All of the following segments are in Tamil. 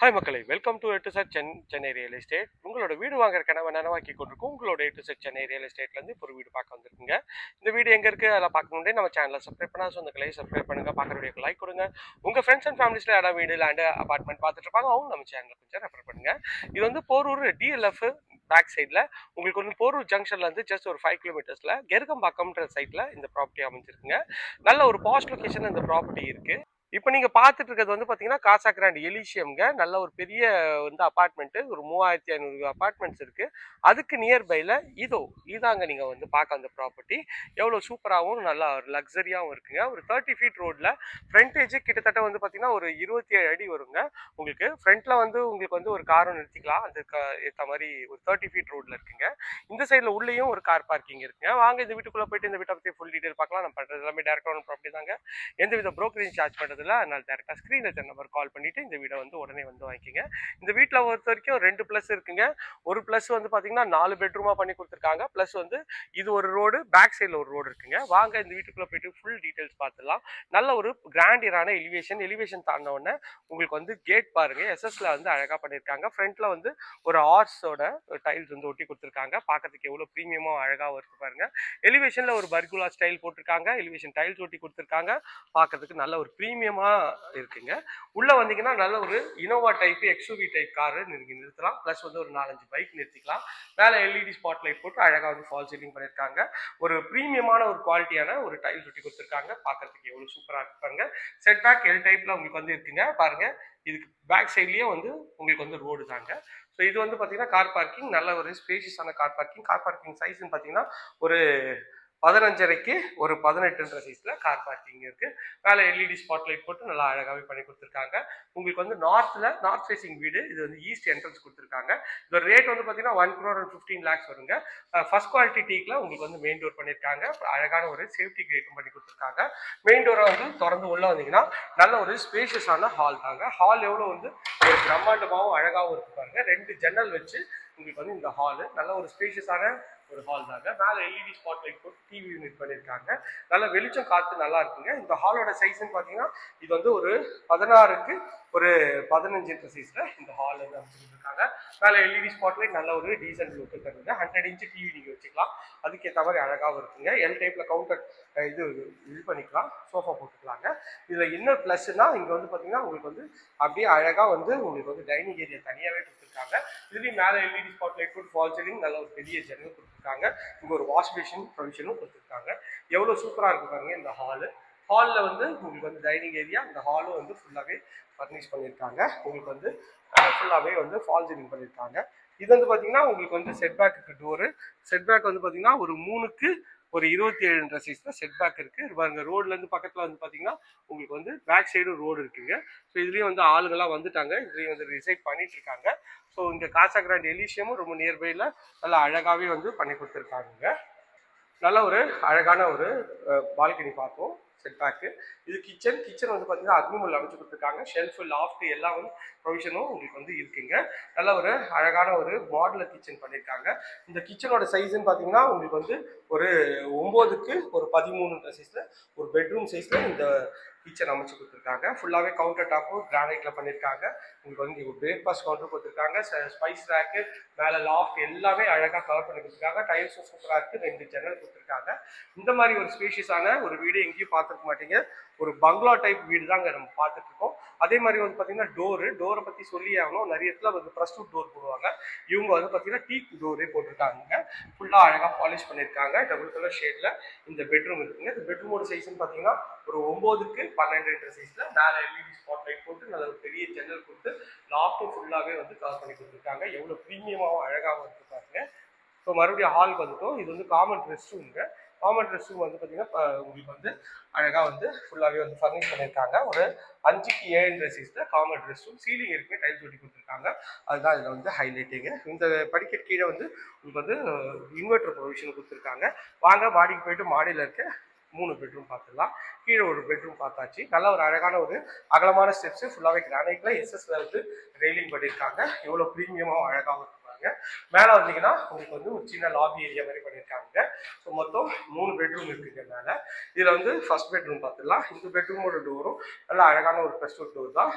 ஹாய் மக்களை. வெல்கம் டு எட்டு சார் சென் சென்னை ரியல் எஸ்டேட் உங்களோட வீடு வாங்குற கனவை நனவாக்கி கொண்டிருக்கும். உங்களோட எட்டு சார் சென்னை ரியல் எஸ்டேட்லேருந்து இப்போ ஒரு வீடு பார்க்க வந்திருக்குங்க. இந்த வீடு எங்கே இருக்குது அதெல்லாம் பார்க்கணுன்னே நம்ம சேனலை சப்ஸ்கிரைப் பண்ணால் சொந்தக்களை சப்ஸ்கிரைப் பண்ணுங்கள் பார்க்குற வீடியோக்கு லைக் கொடுங்க. உங்கள் ஃப்ரெண்ட்ஸ் அண்ட் ஃபேமிலிஸில் யாராவது வீடு லேண்டு அபார்ட்மெண்ட் பார்த்துட்டு இருப்பாங்க. அவங்க நம்ம சேனலை கொஞ்சம் ரெஃபர் பண்ணுங்கள் இது வந்து போரூர் டிஎல்எஃப் பேக் சைடில் உங்களுக்கு வந்து போரூர் ஜங்ஷன்லேருந்து ஜஸ்ட் ஒரு ஃபைவ் கிலோமீட்டர்ஸில் கெருகம்பாக்கம்ன்ற சைட்டில் இந்த ப்ராப்பர்ட்டி அமைஞ்சிருக்குங்க. நல்ல ஒரு பாஸ்ட் லொக்கேஷன் இந்த ப்ராப்பர்ட்டி இருக்குது இப்போ நீங்கள் பார்த்துட்டு இருக்கிறது வந்து பார்த்தீங்கன்னா காசா கிராண்ட் எலிஷியம்ங்க நல்ல ஒரு பெரிய வந்து அப்பார்ட்மெண்ட்டு ஒரு மூவாயிரத்தி ஐநூறு அப்பார்ட்மெண்ட்ஸ் இருக்குது அதுக்கு நியர்பையில் இதோ இதாங்க நீங்கள் வந்து பார்க்க அந்த ப்ராப்பர்ட்டி எவ்வளோ சூப்பராகவும் நல்லா ஒரு லக்ஸரியாகவும் இருக்குங்க. ஒரு தேர்ட்டி ஃபீட் ரோட்டில் ஃப்ரண்டேஜ் கிட்டத்தட்ட வந்து பார்த்தீங்கன்னா ஒரு இருபத்தி ஏழு அடி வருங்க. உங்களுக்கு ஃப்ரண்ட்டில் வந்து உங்களுக்கு வந்து ஒரு காரும் நிறுத்திக்கலாம் அதுக்கு ஏற்ற மாதிரி ஒரு தேர்ட்டி ஃபீட் ரோட்டில் இருக்குங்க. இந்த சைடில் உள்ளேயும் ஒரு கார் பார்க்கிங் இருக்குங்க. வாங்க இந்த வீட்டுக்குள்ளே போயிட்டு இந்த வீட்டை பற்றி ஃபுல் டீட்டெயில் பார்க்கலாம். நம்ம பண்ணுறது எல்லாமே டேரக்டான ப்ராப்பர்ட்டி தாங்க. எந்த வித ப்ரோக்கரேஜ் சார்ஜ் பண்ணுறது பதிலாக அதனால் டேரெக்டாக ஸ்க்ரீனில் இருக்க நம்பர் கால் பண்ணிவிட்டு இந்த வீடை வந்து உடனே வந்து வாங்கிக்கோங்க. இந்த வீட்டில் பொறுத்த வரைக்கும் ரெண்டு ப்ளஸ் இருக்குங்க. ஒரு ப்ளஸ் வந்து பார்த்தீங்கன்னா நாலு பெட்ரூமாக பண்ணி கொடுத்துருக்காங்க. ப்ளஸ் வந்து இது ஒரு ரோடு பேக் சைடில் ஒரு ரோடு இருக்குங்க. வாங்க இந்த வீட்டுக்குள்ளே போயிட்டு ஃபுல் டீட்டெயில்ஸ் பார்த்துடலாம் நல்ல ஒரு கிராண்டியரான எலிவேஷன் எலிவேஷன் தாண்டின உடனே உங்களுக்கு வந்து கேட் பாருங்க. எஸ்எஸ்ல வந்து அழகாக பண்ணியிருக்காங்க ஃப்ரண்ட்டில் வந்து ஒரு ஆர்ட்ஸோட டைல்ஸ் வந்து ஒட்டி கொடுத்துருக்காங்க. பார்க்கறதுக்கு எவ்வளோ ப்ரீமியமாக அழகாக இருக்கு பாருங்க. எலிவேஷனில் ஒரு பர்குலா ஸ்டைல் போட்டிருக்காங்க. எலிவேஷன் டைல்ஸ் ஒட்டி கொடுத்துருக்காங்க. பார்க்கறதுக்கு நல்ல ஒரு ப்ரீமியம் ப்ரீமியமாக இருக்குங்க. உள்ள வந்தீங்கன்னா நல்ல ஒரு Innova type XUV type car நீங்க நிறுத்தலாம். ப்ளஸ் வந்து ஒரு நாலஞ்சு பைக் நிறுத்திக்கலாம். மேலே எல்இடி ஸ்பாட் லைட் போட்டு அழகாக வந்து ஃபால் சீலிங் பண்ணியிருக்காங்க ஒரு ப்ரீமியமான ஒரு குவாலிட்டியான ஒரு டைல் சுட்டி கொடுத்துருக்காங்க. பார்க்குறதுக்கு எவ்வளோ சூப்பராக இருப்பாங்க செட் பேக் எல் டைப்ல உங்களுக்கு வந்து இருக்குங்க. பாருங்க. இதுக்கு பேக் சைட்லயே வந்து உங்களுக்கு வந்து ரோடு தாங்க. ஸோ இது வந்து பார்த்தீங்கன்னா கார் பார்க்கிங் நல்ல ஒரு ஸ்பேஷியஸான கார் பார்க்கிங் கார் பார்க்கிங் சைஸ்ன்னு பார்த்தீங்கன்னா ஒரு பதினஞ்சரைக்கு ஒரு பதினெட்டுன்ற சைஸில் கார் பார்க்கிங் இருக்குது மேலே எல்இடி ஸ்பாட் லைட் போட்டு நல்லா அழகாகவே பண்ணி கொடுத்துருக்காங்க. உங்களுக்கு வந்து நார்த்தில் நார்த் ஃபேசிங் வீடு இது வந்து ஈஸ்ட் என்ட்ரன்ஸ் கொடுத்துருக்காங்க. இதோட ரேட் வந்து பார்த்தீங்கன்னா one crore and fifteen lakhs வருங்க. ஃபர்ஸ்ட் குவாலிட்டி டீக்கில் உங்களுக்கு வந்து மெயின் டோர் பண்ணியிருக்காங்க அழகான ஒரு சேஃப்டி கிரேட்டும் பண்ணி கொடுத்துருக்காங்க. மெயின் டோரை வந்து திறந்து உள்ளே வந்தீங்கன்னா நல்ல ஒரு ஸ்பேஷியஸான ஹால் தாங்க. ஹால் எவ்வளோ வந்து ஒரு பிரம்மாண்டமாகவும் அழகாகவும் இருக்கு பாருங்க. ரெண்டு ஜன்னல் வச்சு உங்களுக்கு வந்து இந்த ஹாலு நல்ல ஒரு ஸ்பேஷியஸான ஒரு ஹால் தாங்க மேலே எல்இடி ஸ்பாட் லைட் போட்டு டிவி யூனிட் பண்ணியிருக்காங்க நல்ல வெளிச்சம் காற்று நல்லா இருக்குங்க. இந்த ஹாலோட சைஸ்ன்னு பார்த்தீங்கன்னா இது வந்து ஒரு பதினாறுக்கு ஒரு பதினஞ்சு இன்ச் சைஸில் இந்த ஹால் வந்து அமைச்சிருக்காங்க மேலே எல்இடி ஸ்பாட் லைட் நல்ல ஒரு டீசன்ட் லுக்கு தருங்க ஹண்ட்ரட் இன்ச் டிவி நீங்கள் வச்சுக்கலாம். அதுக்கேற்ற மாதிரி அழகாகவும் இருக்குங்க. எல் டைப்பில் கவுண்டர் இது இது பண்ணிக்கலாம். சோஃபா போட்டுக்கலாங்க. இதில் என்ன ப்ளஸ்னா இங்கே வந்து பார்த்தீங்கன்னா உங்களுக்கு வந்து அப்படியே அழகாக வந்து உங்களுக்கு வந்து டைனிங் ஏரியா தனியாகவே கொடுத்துருக்காங்க. இதுலேயும் மேலே எல்இடி ஸ்பாட் லைட் போட்டு ஃபால் சீலிங் நல்ல ஒரு பெரிய ஜன்னல் கொடுத்துருக்காங்க. இங்கே ஒரு வாஷ் பேஷன் ப்ரொவிஷனும் கொடுத்துருக்காங்க. எவ்வளோ சூப்பராக இருக்கு பாருங்க இந்த ஹாலு ஹாலில் வந்து உங்களுக்கு வந்து டைனிங் ஏரியா இந்த ஹாலும் வந்து ஃபுல்லாகவே ஃபர்னிஷ் பண்ணியிருக்காங்க உங்களுக்கு வந்து ஃபுல்லாகவே வந்து ஃபால் சீலிங் பண்ணியிருக்காங்க இது வந்து பார்த்தீங்கன்னா உங்களுக்கு வந்து set back door set back வந்து பார்த்தீங்கன்னா ஒரு மூணுக்கு ஒரு இருபத்தி ஏழுன்ற சைஸில் செட் பேக் இருக்குது பாருங்க ரோட்லேருந்து பக்கத்தில் வந்து பார்த்தீங்கன்னா உங்களுக்கு வந்து பேக் சைடும் ரோடு இருக்குங்க. ஸோ இதுலேயும் வந்து ஆளுங்களாம் வந்துட்டாங்க. இதுலேயும் வந்து ரிசைட் பண்ணிட்டு இருக்காங்க ஸோ இங்கே காசா கிராண்ட் எலிஷியமும் ரொம்ப நியர்பையில் நல்லா அழகாகவே வந்து பண்ணி கொடுத்துருக்காங்க நல்ல ஒரு அழகான ஒரு பால்கனி பார்த்தோம் செட் பேக்கு இது கிச்சன் கிச்சன் வந்து பார்த்தீங்கன்னா அக்னிமுல் அமைச்சு கொடுத்துருக்காங்க. ஷெல்ஃபு லாஃப்ட் எல்லாம் வந்து ப்ரொவிஷனும் உங்களுக்கு வந்து இருக்குங்க. நல்ல ஒரு அழகான ஒரு மாடலர் கிச்சன் பண்ணியிருக்காங்க இந்த கிச்சனோட சைஸ்ன்னு பார்த்தீங்கன்னா உங்களுக்கு வந்து ஒரு ஒம்போதுக்கு ஒரு பதிமூணுன்ற சைஸில் ஒரு பெட்ரூம் சைஸில் இந்த கிச்சன் அமைச்சு கொடுத்துருக்காங்க. ஃபுல்லாகவே கவுண்டர் டாப்பும் கிரானைட்டில் பண்ணியிருக்காங்க உங்களுக்கு வந்து இங்கே பிரேக்ஃபாஸ்ட் கவுண்டர் கொடுத்துருக்காங்க. ஸ்பைஸ் ரேக்கு மேலே லாஃப்ட் எல்லாமே அழகாக கவர் பண்ணி கொடுத்துருக்காங்க. டைல்ஸும் சூப்பராக இருக்குது ரெண்டு ஜன்னல் கொடுத்துருக்காங்க. இந்த மாதிரி ஒரு ஸ்பீஷியஸான ஒரு வீடு எங்கேயும் பார்த்துருக்க மாட்டீங்க. ஒரு பங்களா டைப் வீடு தான் அங்கே நம்ம பார்த்துட்டு இருக்கோம் அதே மாதிரி வந்து பார்த்தீங்கன்னா டோரு டோரை பற்றி சொல்லி ஆகணும். நிறைய இடத்துல வந்து ப்ரஸ்டூட் டோர் போடுவாங்க. இவங்க வந்து பார்த்தீங்கன்னா டீக் டோரே போட்டிருக்காங்க. ஃபுல்லாக அழகாக பாலிஷ் பண்ணியிருக்காங்க. டபுள் கலர் ஷேடில் இந்த பெட்ரூம் இருக்குங்க. இந்த பெட்ரூமோட சைஸ்ன்னு பார்த்தீங்கன்னா ஒரு ஒம்போதுக்கு பன்னெண்டு சைஸில் மேலே எல்இடி ஸ்பாட் லைட் போட்டு நல்ல ஒரு பெரிய ஜன்னல் கொடுத்து லாஃப்ட்டும் ஃபுல்லாகவே வந்து கவர் பண்ணி கொடுத்துருக்காங்க. எவ்வளோ ப்ரீமியமாகவும் அழகாகவும் இருக்குது பாருங்க. ஸோ மறுபடியும் ஹால் வந்துட்டோம். இது வந்து காமன் ரெஸ்ட் ரூம்ங்க காமன் ட்ரெஸ்ஸுக்கு வந்து பார்த்தீங்கன்னா உங்களுக்கு வந்து அழகாக வந்து ஃபுல்லாகவே வந்து ஃபர்னிஷ் பண்ணியிருக்காங்க. ஒரு அஞ்சுக்கு ஏழு சைஸில் காமன் ட்ரெஸ்ஸும் சீலிங் இருக்குது டைல்ஸ் ஒட்டி கொடுத்துருக்காங்க. அதுதான் இதில் வந்து ஹைலைட்டிங்க இந்த படிக்கட் கீழே வந்து உங்களுக்கு வந்து இன்வெர்டர் ப்ரொவிஷன் கொடுத்துருக்காங்க. வாங்க மாடிக்கு போயிட்டு மாடியில் இருக்க மூணு பெட்ரூம் பார்த்துடலாம். கீழே ஒரு பெட்ரூம் பார்த்தாச்சு. நல்ல ஒரு அழகான ஒரு அகலமான ஸ்டெப்ஸு ஃபுல்லாகவே கிரானைட்டில் எஸ்எஸ்ல வந்து ரெயிலிங் பண்ணியிருக்காங்க. எவ்வளோ ப்ரீமியமாகவும் அழகாகவும் பண்ணியிருக்காங்க. மேலே வந்தீங்கன்னா உங்களுக்கு வந்து ஒரு சின்ன லாபி ஏரியா மாதிரி பண்ணியிருக்காங்க. ஸோ மொத்தம் மூணு பெட்ரூம் இருக்குங்க மேலே. இதில் வந்து ஃபர்ஸ்ட் பெட்ரூம் பார்த்துடலாம் இந்த பெட்ரூமோட டோரும் நல்லா அழகான ஒரு ஃபர்ஸ்ட் டோர் தான்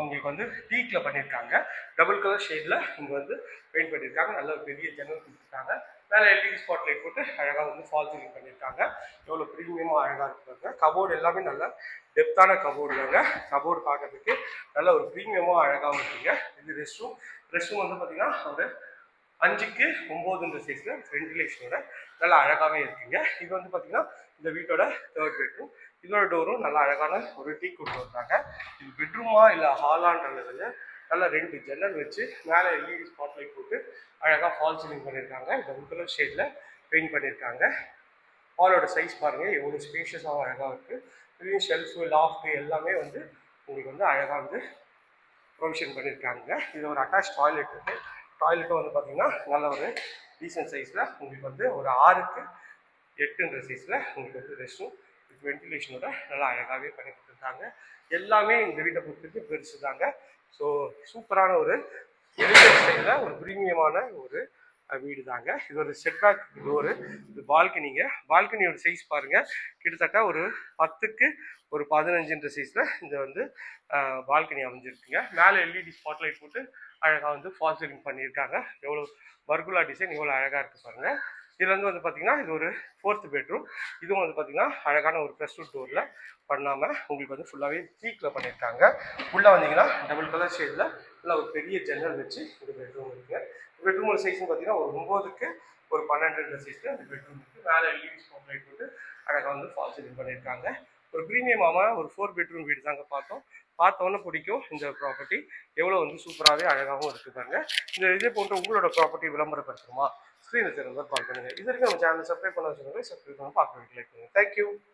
உங்களுக்கு வந்து டீக்கில் பண்ணியிருக்காங்க. டபுள் கலர் ஷேடில் இங்கே வந்து பெயிண்ட் பண்ணியிருக்காங்க. நல்ல ஒரு பெரிய ஜன்னல் கொடுத்துருக்காங்க. மேலே எல்இடி ஸ்பாட் லைட் போட்டு அழகாக வந்து ஃபால் சீலிங் பண்ணியிருக்காங்க. எவ்வளோ ப்ரீமியமாக அழகாக இருக்குங்க கபோர்டு எல்லாமே நல்ல டெப்த்தான கபோர்டு தாங்க. கபோர்டு பார்க்கறதுக்கு நல்ல ஒரு ப்ரீமியமாக அழகாகவும் இருக்குங்க. இது ரெஸ்ட் ரூம் ரெஸ்ட் ரூம் வந்து பார்த்தீங்கன்னா ஒரு அஞ்சுக்கு ஒம்போதுன்ற சைஸில் வென்டிலேஷனோட நல்லா அழகாகவே இருக்குங்க. இது வந்து பார்த்தீங்கன்னா இந்த வீட்டோட தேர்ட் பெட்ரூம் இதோட டோரும் நல்லா அழகான ஒரு டீ கொண்டு வந்தாங்க. இது பெட்ரூமா இல்லை ஹாலான்றதுல நல்லா ரெண்டு ஜன்னல் வச்சு மேலே எல்இடி ஸ்பாட்லைட் போட்டு அழகாக ஃபால் சீலிங் பண்ணியிருக்காங்க இந்த கலர் ஷேடில் பெயிண்ட் பண்ணியிருக்காங்க ஹாலோட சைஸ் பாருங்கள் எவ்வளோ ஸ்பேஷியஸாகவும் அழகாக இருக்குது இதுலேயும் ஷெல்ஃபு லாஃப்ட்டு எல்லாமே வந்து உங்களுக்கு வந்து அழகாக வந்து ப்ரொவிஷன் பண்ணியிருக்காங்க இது ஒரு அட்டாச் டாய்லெட் இருக்குது டாய்லெட்டும் வந்து பார்த்திங்கன்னா நல்ல ஒரு டீசன்ட் சைஸில் உங்களுக்கு வந்து ஒரு ஆறுக்கு எட்டுன்ற சைஸில் உங்களுக்கு வந்து ரெஸ்ட் ரூம் வித் வென்டிலேஷனோட நல்லா அழகாகவே பண்ணி கொடுத்துருக்காங்க. எல்லாமே இந்த வீட்டை பொறுத்தவரைக்கும் பெருசு தாங்க ஸோ சூப்பரான ஒரு எலிஜென்ட் ஸ்டைலில் ஒரு பிரீமியமான ஒரு வீடு தாங்க இது ஒரு செட்பேக் டோரு இது பால்கனிங்க பால்கனியோட சைஸ் பாருங்கள் கிட்டத்தட்ட ஒரு பத்துக்கு ஒரு பதினஞ்சுன்ற சைஸில் இந்த வந்து பால்கனி அமைஞ்சிருக்குங்க. மேலே எல்இடி ஸ்பாட்லைட் போட்டு அழகாக வந்து ஃபால் சீலிங் பண்ணியிருக்காங்க. எவ்வளோ பர்குலா டிசைன் எவ்வளோ அழகாக இருக்குது பாருங்கள் இதுல வந்து வந்து பார்த்தீங்கன்னா இது ஒரு ஃபோர்த் பெட்ரூம் இதுவும் வந்து பார்த்தீங்கன்னா அழகான ஒரு ப்ளஸ் டூ டோரில் பண்ணாமல் உங்களுக்கு வந்து ஃபுல்லாகவே தீக்கில் பண்ணியிருக்காங்க உள்ளே வந்தீங்கன்னா டபுள் கலர் ஷேடில் ஃபுல்லாக ஒரு பெரிய ஜன்னல் வச்சு இந்த பெட்ரூம் இருக்குது பெட்ரூமோட சைஸ்னு பார்த்தீங்கன்னா ஒரு ஒம்போதுக்கு ஒரு பன்னெண்டு சைஸில் அந்த பெட்ரூம் இருக்குது மேலே எல்இடி ஸ்பாட் போட்டு அழகாக வந்து ஃபால் சீலிங் பண்ணியிருக்காங்க ஒரு ப்ரீமியமான ஒரு ஃபோர் பெட்ரூம் வீடு தாங்க பார்த்தோம். பார்த்தோன்னே பிடிக்கும் இந்த ப்ராப்பர்ட்டி எவ்வளோ வந்து சூப்பராகவே அழகாகவும் இருக்குது பாருங்க. இந்த இதே போன்ற உங்களோட ப்ராப்பர்ட்டி விளம்பரப்படுத்துமா ஸ்க்ரீனில் தெரிஞ்சா கால் பண்ணுங்கள் இது வரைக்கும் நம்ம சேனல் சப்ஸ்கிரைப் பண்ண வச்சுக்கோங்க சப்ஸ்கிரைப் பண்ண பார்க்க லைக் பண்ணுங்கள் தேங்க்யூ